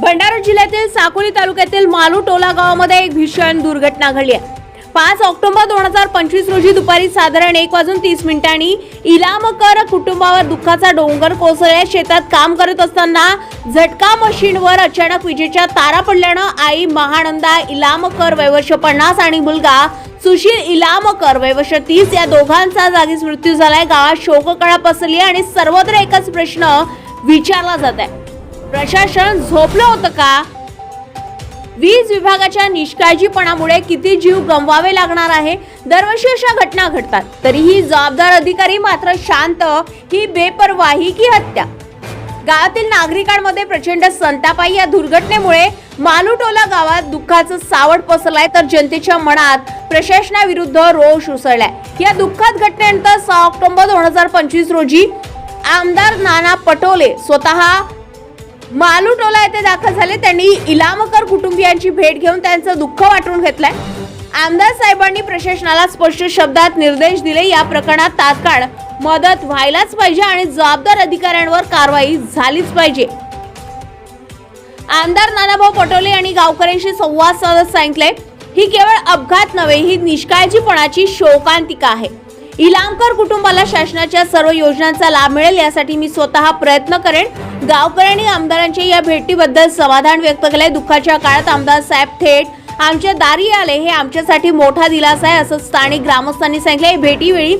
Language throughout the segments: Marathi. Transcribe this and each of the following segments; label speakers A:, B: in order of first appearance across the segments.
A: भंडारा जिल्ह्यातील साकोली तालुक्यातील मालू टोला गावामध्ये एक भीषण दुर्घटना घडली आहे. पाच ऑक्टोबर दोन हजार पंचवीस रोजी दुपारी साधारण एक वाजून तीस मिनिटांनी इलामकर कुटुंबावर दुःखाचा डोंगर कोसळल्या शेतात काम करत असताना झटका मशीनवर अचानक विजेच्या तारा पडल्यानं आई महानंदा इलामकर वयवर्ष पन्नास आणि मुलगा सुशील इलामकर वयवर्ष तीस या दोघांचा जागीच मृत्यू झालाय. गावात शोककळा पसरली आहे आणि सर्वत्र एकच प्रश्न विचारला जात आहे. प्रशासन झोपलं होतं का? वीज विभागाच्या निष्काळजीपणामुळे किती जीव गमवावे लागणार आहे? दरवर्षी अशा घटना घडतात. तरीही जबाबदार अधिकारी मात्र शांत. ही बेपरवाही की हत्या? गावातील नागरिकांमध्ये प्रचंड संतापाई या दुर्घटनेमुळे मालुटोला गावात दुःखाचं सावट पसरलाय. तर जनतेच्या मनात प्रशासनाविरुद्ध रोष उसळलाय. या दुःखात घटनेनंतर सहा ऑक्टोबर दोन हजार पंचवीस रोजी आमदार नाना पटोले स्वतः मालुटोला येथे दाखल झाले. त्यांनी इलामकर कुटुंबियांची भेट घेऊन त्यांचं दुःख वाटून घेतलंय. आमदार साहेबांनी प्रशासनाला स्पष्ट शब्दात निर्देश दिले. या प्रकरणात तात्काळ मदत व्हायलाच पाहिजे आणि जबाबदार अधिकाऱ्यांवर कारवाई झालीच पाहिजे. आमदार नानाभाऊ पटोले यांनी गावकऱ्यांशी संवाद साधत सांगितले ही केवळ अपघात नव्हे ही निष्काळजीपणाची शोकांतिका आहे. इलामकर कुटुंबाला शासनाच्या सर्व योजनांचा लाभ मिळेल यासाठी मी स्वतः प्रयत्न करेन. गावकऱ्यांनी आमदारांच्या या भेटीबद्दल समाधान व्यक्त केले दुःखाच्या काळात आमदार साहेब थेट आमच्या दारी आले. हे आमच्यासाठी मोठा दिलासा आहे असं स्थानिक ग्रामस्थांनी सांगितले भेटीवेळी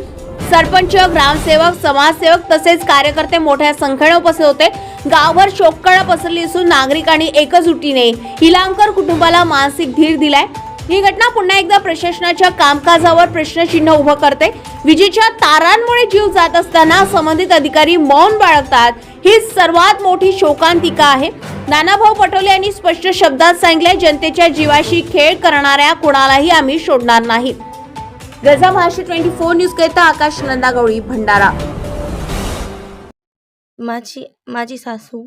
A: सरपंच ग्रामसेवक समाजसेवक तसेच कार्यकर्ते मोठ्या संख्येने उपस्थित होते. गावभर शोककळा पसरली असून नागरिकांनी एकजुटीने इलामकर कुटुंबाला मानसिक धीर दिलाय. ही घटना पुन्हा एकदा प्रशासनाच्या कामकाजावर प्रश्नचिन्ह उभं करते. विजेच्या तारांमुळे जीव जात असताना संबंधित अधिकारी मौन बाळगतात. ही सर्वात मोठी शोकांतिका आहे. नानाभाऊ पटोले यांनी स्पष्ट शब्दात सांगितले जनतेच्या जीवाशी खेळ करणाऱ्या कुणालाही आम्ही सोडणार नाही. गजा महाराष्ट्र ट्वेंटी फोर न्यूज करिता आकाश नंदागौळी भंडारा.
B: माझी माझी सासू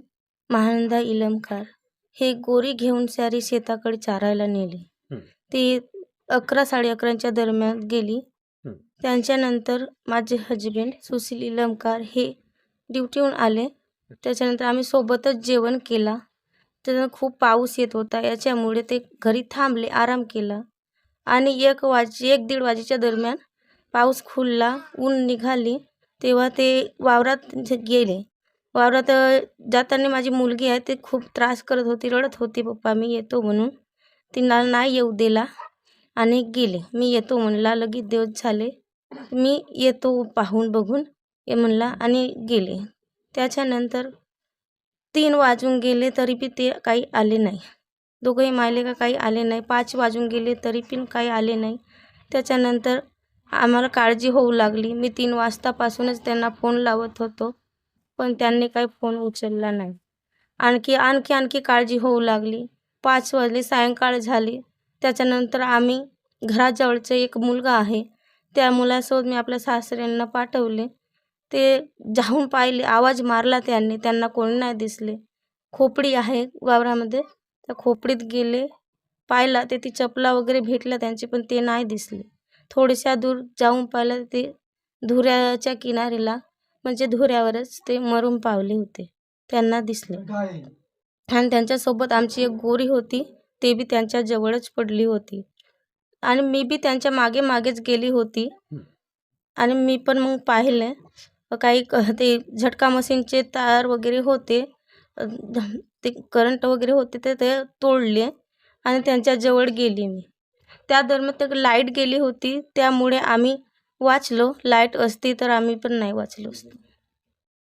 B: महानंदा इलमकार हे गोरी घेऊन सारी शेताकडे चारायला नेली. ती अकरा साडे अकराच्या दरम्यान गेली. त्यांच्यानंतर माझे हजबंड सुशील इलमकार हे ड्युटीहून आले. त्याच्यानंतर आम्ही सोबतच जेवण केला. त्याच्यानंतर खूप पाऊस येत होता. याच्यामुळे ते घरी थांबले आराम केला. आणि एक वाज एक दीड वाजेच्या दरम्यान पाऊस खुलला ऊन निघाली. तेव्हा ते वावरात जे गेले. वावरात अ, जाताना माझी मुलगी आहे ते खूप त्रास करत होती रडत होती पप्पा मी येतो म्हणून. तिला नाही येऊ दिला. आणि गेले. मी येतो म्हणला लगेच दिवस झाले. मी येतो पाहून बघून ये म्हणला आणि गेले. त्याच्यानंतर तीन वाजून गेले तरी बी ते काही आले नाही. दोघंही मायले का काही आले नाही. पाच वाजून गेले तरी पण काही आले नाही. त्याच्यानंतर आम्हाला काळजी होऊ लागली. मी तीन वाजतापासूनच त्यांना फोन लावत होतो पण त्यांनी काही फोन उचलला नाही. आणखी आणखी आणखी काळजी होऊ लागली. पाच वाजले सायंकाळ झाली. त्याच्यानंतर आम्ही घराजवळचं एक मुलगा आहे त्या मुलासोबत मी आपल्या सासऱ्यांना पाठवले. ते जाऊन पाहिले आवाज मारला त्यांनी त्यांना कोणी नाही दिसले. खोपडी आहे वावरामध्ये. त्या खोपडीत गेले पाहिला ते ती चपला वगैरे भेटल्या त्यांची पण ते नाही दिसले. थोड्याशा दूर जाऊन पाहिलं ते धुऱ्याच्या किनारीला म्हणजे धुऱ्यावरच ते मरून पावले होते. त्यांना दिसले. आणि त्यांच्यासोबत आमची एक गोरी होती ते बी त्यांच्या जवळच पडली होती. आणि मी बी त्यांच्या मागे मागेच गेली होती. आणि मी पण मग पाहिले. काही क- ते झटका मशीनचे तार वगैरे होते. ते करंट वगैरे होते ते ते तोडले. आणि त्यांच्या जवळ गेली मी. त्या दरम्यान ते लाइट गेली होती. त्यामुळे आम्ही वाचलो. लाइट असती तर आम्ही पण नाही वाचलो असतो.